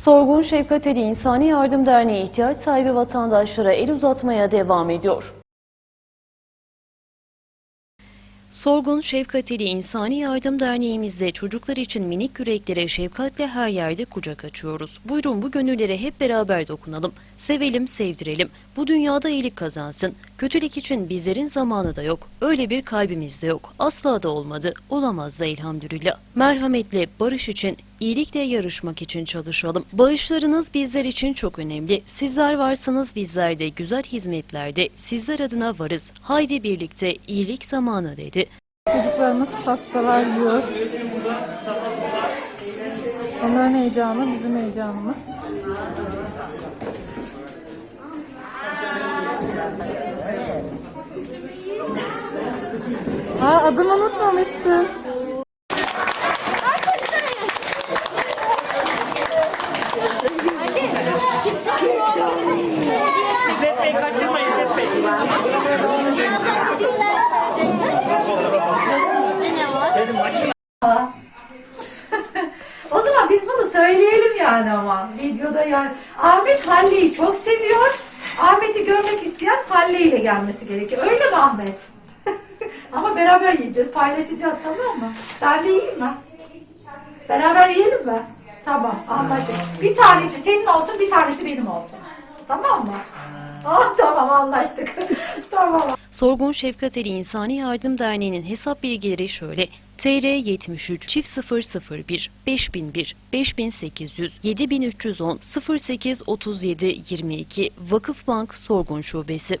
Sorgun Şefkat İnsani Yardım Derneği ihtiyaç sahibi vatandaşlara el uzatmaya devam ediyor. Sorgun Şefkateli İnsani Yardım Derneğimizde çocuklar için minik yüreklere şefkatle her yerde kucak açıyoruz. Buyurun bu gönüllere hep beraber dokunalım. Sevelim, sevdirelim. Bu dünyada iyilik kazansın. Kötülük için bizlerin zamanı da yok. Öyle bir kalbimiz de yok. Asla da olmadı. Olamaz da elhamdülillah. Merhametle, barış için, iyilikle yarışmak için çalışalım. Bağışlarınız bizler için çok önemli. Sizler varsanız bizler de güzel hizmetlerde sizler adına varız. Haydi birlikte iyilik zamanı dedi. Çocuklarımız pastalar yiyor. Onların heyecanı bizim heyecanımız. Aa adımı unutmamışsın. İzzet Bey kaçırma İzzet Bey. Dedim maçı O zaman biz bunu söyleyelim yani ama videoda yani. Ahmet Halle'yi çok seviyor. Ahmet'i görmek isteyen Halle ile gelmesi gerekiyor. Öyle mi Ahmet? Ama beraber yiyeceğiz, paylaşacağız tamam mı? Ben de yiyeyim mi? Beraber yiyelim mi? Tamam anlaştık. Bir tanesi senin olsun, bir tanesi benim olsun. Tamam mı? Ah tamam anlaştık. tamam. Sorgun Şefkateli İnsani Yardım Derneği'nin hesap bilgileri şöyle. TR 73 çift 001 5001 5800 7310 08 37 22 Vakıfbank Sorgun Şubesi